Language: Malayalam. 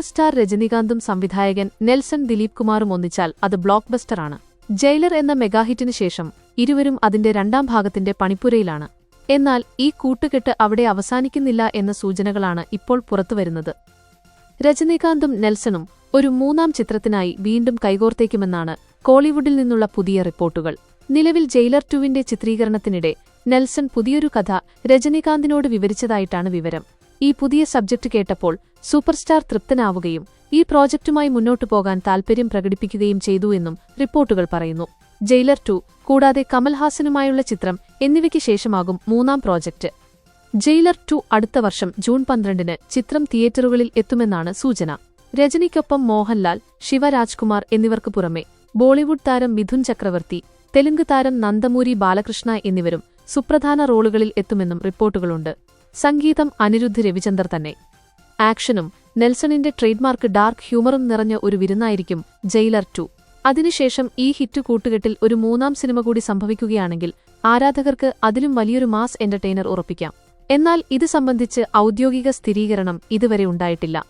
സ്റ്റാർ രജനീകാന്തും സംവിധായകൻ നെൽസൺ ദിലീപ് കുമാറും ഒന്നിച്ചാൽ അത് ബ്ലോക്ക് ബസ്റ്ററാണ് ജയിലർ എന്ന മെഗാഹിറ്റിന് ശേഷം ഇരുവരും അതിന്റെ രണ്ടാം ഭാഗത്തിന്റെ പണിപ്പുരയിലാണ്. എന്നാൽ ഈ കൂട്ടുകെട്ട് അവിടെ അവസാനിക്കുന്നില്ല എന്ന സൂചനകളാണ് ഇപ്പോൾ പുറത്തുവരുന്നത്. രജനീകാന്തും നെൽസണും ഒരു മൂന്നാം ചിത്രത്തിനായി വീണ്ടും കൈകോർത്തേക്കുമെന്നാണ് കോളിവുഡിൽ നിന്നുള്ള പുതിയ റിപ്പോർട്ടുകൾ. നിലവിൽ ജയിലർ ടുവിന്റെ ചിത്രീകരണത്തിനിടെ നെൽസൺ പുതിയൊരു കഥ രജനീകാന്തിനോട് വിവരിച്ചതായിട്ടാണ് വിവരം. ഈ പുതിയ സബ്ജക്ട് കേട്ടപ്പോൾ സൂപ്പർസ്റ്റാർ തൃപ്തനാവുകയും ഈ പ്രോജക്റ്റുമായി മുന്നോട്ടു പോകാൻ താൽപര്യം പ്രകടിപ്പിക്കുകയും ചെയ്തു എന്നും റിപ്പോർട്ടുകൾ പറയുന്നു. ജയിലർ ടു കൂടാതെ കമൽഹാസനുമായുള്ള ചിത്രം എന്നിവയ്ക്ക് ശേഷമാകും മൂന്നാം പ്രോജക്റ്റ് ജയിലർ ടു അടുത്ത വർഷം ജൂൺ പന്ത്രണ്ടിന് ചിത്രം തിയേറ്ററുകളിൽ എത്തുമെന്നാണ് സൂചന. രജനിക്കൊപ്പം മോഹൻലാൽ ശിവരാജ്കുമാർ എന്നിവർക്ക് പുറമെ ബോളിവുഡ് താരം മിഥുൻ ചക്രവർത്തി തെലുങ്ക് താരം നന്ദമൂരി ബാലകൃഷ്ണ എന്നിവരും സുപ്രധാന റോളുകളിൽ എത്തുമെന്നും റിപ്പോർട്ടുകളുണ്ട്. സംഗീതം അനിരുദ്ധ് രവിചന്ദർ തന്നെ. ആക്ഷനും നെൽസണിന്റെ ട്രേഡ്മാർക്ക് ഡാർക്ക് ഹ്യൂമറും നിറഞ്ഞ ഒരു വിരുന്നായിരിക്കും ജയിലർ ടു. അതിനുശേഷം ഈ ഹിറ്റ് കൂട്ടുകെട്ടിൽ ഒരു മൂന്നാം സിനിമ കൂടി സംഭവിക്കുകയാണെങ്കിൽ ആരാധകർക്ക് അതിലും വലിയൊരു മാസ് എന്റർടൈനർ ഉറപ്പിക്കാം. എന്നാൽ ഇത് സംബന്ധിച്ച് ഔദ്യോഗിക സ്ഥിരീകരണം ഇതുവരെ ഉണ്ടായിട്ടില്ല.